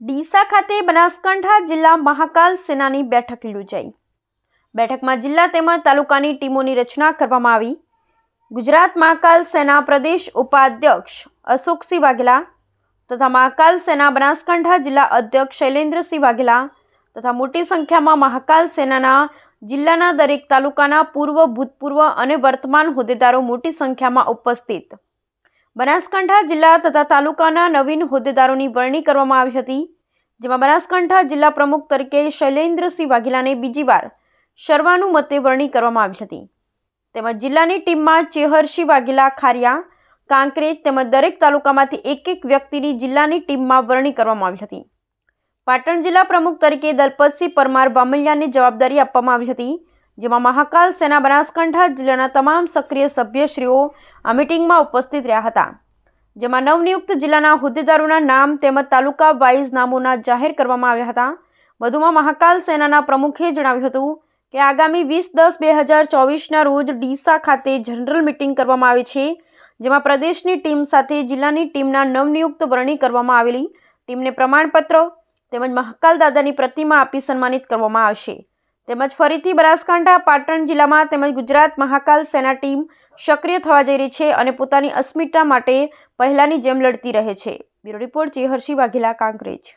ડીસા ખાતે બનાસકાંઠા જિલ્લા મહાકાલ સેનાની બેઠક યોજાઈ. બેઠકમાં જિલ્લા તેમજ તાલુકાની ટીમોની રચના કરવામાં આવી. ગુજરાત મહાકાલ સેના પ્રદેશ ઉપાધ્યક્ષ અશોકસિંહ વાઘેલા તથા મહાકાલ સેના બનાસકાંઠા જિલ્લા અધ્યક્ષ શૈલેન્દ્રસિંહ વાઘેલા તથા મોટી સંખ્યામાં મહાકાલ સેનાના જિલ્લાના દરેક તાલુકાના પૂર્વ, ભૂતપૂર્વ અને વર્તમાન હોદ્દેદારો મોટી સંખ્યામાં ઉપસ્થિત. બનાસકાંઠા જિલ્લા તથા તાલુકાના નવીન હોદ્દેદારોની વરણી કરવામાં આવી હતી, જેમાં બનાસકાંઠા જિલ્લા પ્રમુખ તરીકે શૈલેન્દ્રસિંહ વાઘેલાને બીજી વાર સર્વાનુમતે વરણી કરવામાં આવી હતી. તેમજ જિલ્લાની ટીમમાં ચેહરસિંહ વાઘેલા, ખારિયા, કાંકરેજ તેમજ દરેક તાલુકામાંથી એક એક વ્યક્તિની જિલ્લાની ટીમમાં વરણી કરવામાં આવી હતી. પાટણ જિલ્લા પ્રમુખ તરીકે દલપતસિંહ પરમાર બામલિયાને જવાબદારી આપવામાં આવી હતી જેમાં મહાકાલ સેના બનાસકાંઠા જિલ્લાના તમામ સક્રિય સભ્યશ્રીઓ આ મિટિંગમાં ઉપસ્થિત રહ્યા હતા. જેમાં નવનિયુક્ત જિલ્લાના હોદ્દેદારોના નામ તેમજ તાલુકા વાઇઝ નામોના જાહેર કરવામાં આવ્યા હતા. વધુમાં મહાકાલ સેનાના પ્રમુખે જણાવ્યું હતું કે આગામી વીસ દસ બે હજાર ચોવીસના રોજ ડીસા ખાતે જનરલ મિટિંગ કરવામાં આવે છે, જેમાં પ્રદેશની ટીમ સાથે જિલ્લાની ટીમના નવનિયુક્ત વરણી કરવામાં આવેલી. ટીમને પ્રમાણપત્ર તેમજ મહાકાલ દાદાની પ્રતિમા આપી સન્માનિત કરવામાં આવશે. તેમજ ફરીથી બનાસકાંઠા, પાટણ જિલ્લામાં તેમજ ગુજરાત મહાકાલ સેના ટીમ સક્રિય થવા જઈ રહી છે અને પોતાની અસ્મિતા માટે પહેલાની જેમ લડતી રહે છે. Bureau report Chehar Singh Vaghela, Kankrej.